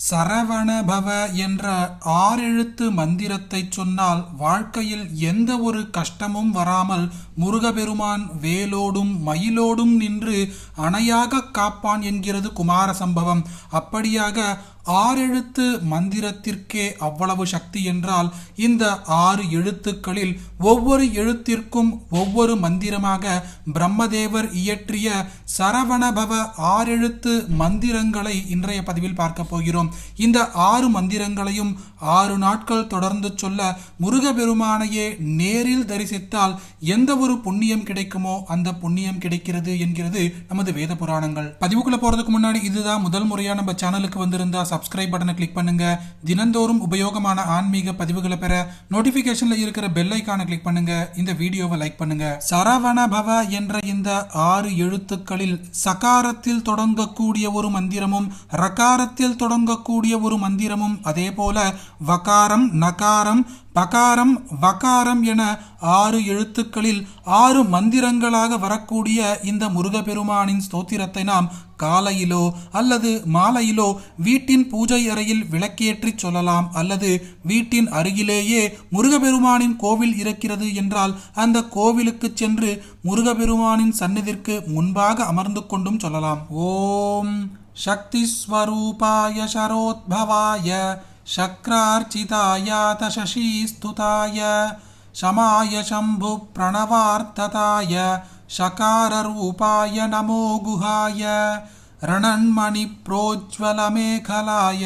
சரவணபவ என்ற ஆறெழுத்து மந்திரத்தை சொன்னால் வாழ்க்கையில் எந்த ஒரு கஷ்டமும் வராமல் முருகபெருமான் வேலோடும் மயிலோடும் நின்று அணையாக காப்பான் என்கிறது குமார சம்பவம் அப்படியாக ஆறெழுத்து மந்திரத்திற்கே அவ்வளவு சக்தி என்றால் இந்த ஆறு எழுத்துக்களில் ஒவ்வொரு எழுத்திற்கும் ஒவ்வொரு மந்திரமாக பிரம்மதேவர் இயற்றிய சரவணபவ ஆறெழுத்து மந்திரங்களை இன்றைய பதிவில் பார்க்க போகிறோம். இந்த ஆறு மந்திரங்களையும் ஆறு நாட்கள் தொடர்ந்து சொல்ல முருகபெருமானையே நேரில் தரிசித்தால் எந்த ஒரு புண்ணியம் கிடைக்குமோ அந்த புண்ணியம் கிடைக்கிறது என்கிறது நமது வேத புராணங்கள் பதிவுக்குள்ள போறதுக்கு முன்னாடி இதுதான் முதல் முறையா நம்ம சேனலுக்கு வந்திருந்தா சப்ஸ்கிரைப் பட்டனை கிளிக் பண்ணுங்க. தினந்தோறும் உபயோகமான ஆன்மீக பதிவுகளை பெற நோட்டிபிகேஷன்ல இருக்கிற பெல் ஐக்கானை கிளிக் பண்ணுங்க. இந்த வீடியோவை லைக் பண்ணுங்க. சரவண பவ என்ற இந்த ஆறு எழுத்துக்களில் சகாரத்தில் தொடங்கக்கூடிய ஒரு மந்திரமும் ரகாரத்தில் தொடங்கக்கூடிய ஒரு மந்திரமும் அதே போல வகாரம் நகாரம் பகாரம் வகாரம் என ஆறு எழுத்துக்களில் ஆறு மந்திரங்களாக வரக்கூடிய இந்த முருகப்பெருமானின் ஸ்தோத்திரத்தை நாம் காலையிலோ அல்லது மாலையிலோ வீட்டின் பூஜை அறையில் விளக்கேற்றி சொல்லலாம். அல்லது வீட்டின் அருகிலேயே முருகப்பெருமானின் கோவில் இருக்கிறது என்றால் அந்த கோவிலுக்கு சென்று முருகப்பெருமானின் சந்நிதிற்கு முன்பாக அமர்ந்து கொண்டும் சொல்லலாம். ஓம் சக்தி ஸ்வரூபாய சரோத்பவாய शक्रार्चितायात शशीस्तुताय शमाय शम्भुप्रणवार्तताय शकाररूपाय नमो गुहाय रणन्मणिप्रोज्ज्वलमेखलाय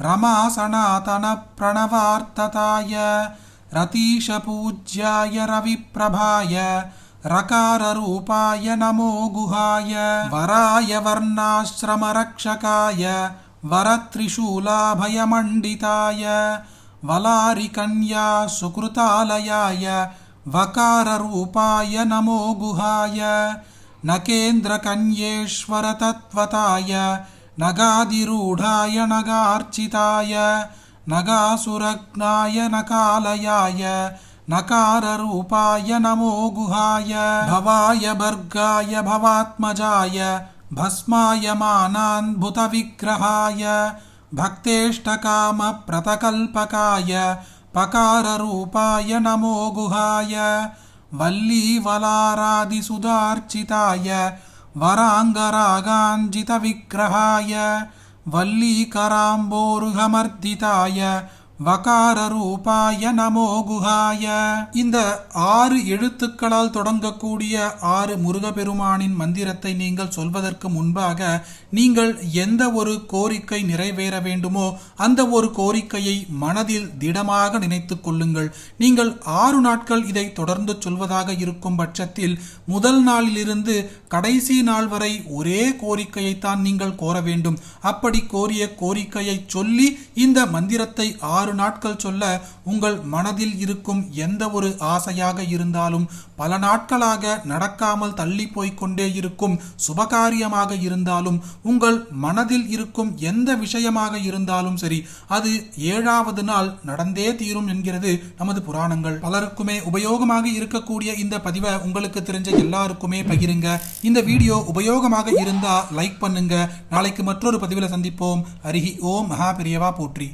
रमासनातनप्रणवार्तताय रतीशपूज्याय रविप्रभाय रकाररूपाय नमो गुहाय वराय वर्णाश्रमरक्षकाय वरत्रिशूलाभयमण्डिताय वलारिकन्या सुकृतालयाय वकाररूपाय नमो गुहाय नकेन्द्रकन्येश्वरतत्त्वताय नगादिरूढाय नगार्चिताय नगासुरग्नाय नकालयाय नकाररूपाय नमो गुहाय भवाय भर्गाय भवात्मजाय भस्मायमानान्भुतविग्रहाय भक्तेष्टकामप्रतकल्पकाय पकाररूपाय नमो गुहाय वल्लीवलारादिसुधार्चिताय वराङ्गरागाञ्जितविग्रहाय वल्लीकराम्बोरुहमर्दिताय வகாரரூபாய நமோ குஹாய. இந்த ஆறு எழுத்துக்களால் தொடங்கக்கூடிய ஆறு முருகப்பெருமானின் மந்திரத்தை நீங்கள் சொல்வதற்கு முன்பாக நீங்கள் எந்த ஒரு கோரிக்கை நிறைவேற வேண்டுமோ அந்த ஒரு கோரிக்கையை மனதில் திடமாக நினைத்து கொள்ளுங்கள். நீங்கள் ஆறு நாட்கள் இதை தொடர்ந்து சொல்வதாக இருக்கும் பட்சத்தில் முதல் நாளிலிருந்து கடைசி நாள் வரை ஒரே கோரிக்கையைத்தான் நீங்கள் கோர வேண்டும். அப்படி கோரிய கோரிக்கையை சொல்லி இந்த மந்திரத்தை ஆறு நாட்கள் சொல்ல உங்கள் மனதில் இருக்கும் எந்த ஒரு ஆசையாக இருந்தாலும் பல நாட்களாக நடக்காமல் தள்ளி போய்கொண்டே இருக்கும் சுபகாரியமாக இருந்தாலும் உங்கள் மனதில் இருக்கும் எந்த விஷயமாக இருந்தாலும் சரி அது ஏழாவது நாள் நடந்தே தீரும் என்கிறது நமது புராணங்கள். பலருக்குமே உபயோகமாக இருக்கக்கூடிய இந்த பதிவை உங்களுக்கு தெரிஞ்ச எல்லாருக்குமே பகிருங்க. இந்த வீடியோ உபயோகமாக இருந்தா லைக் பண்ணுங்க. நாளைக்கு மற்றொரு பதிவில் சந்திப்போம். அருகி ஓம் மகா பெரியவா போற்றி.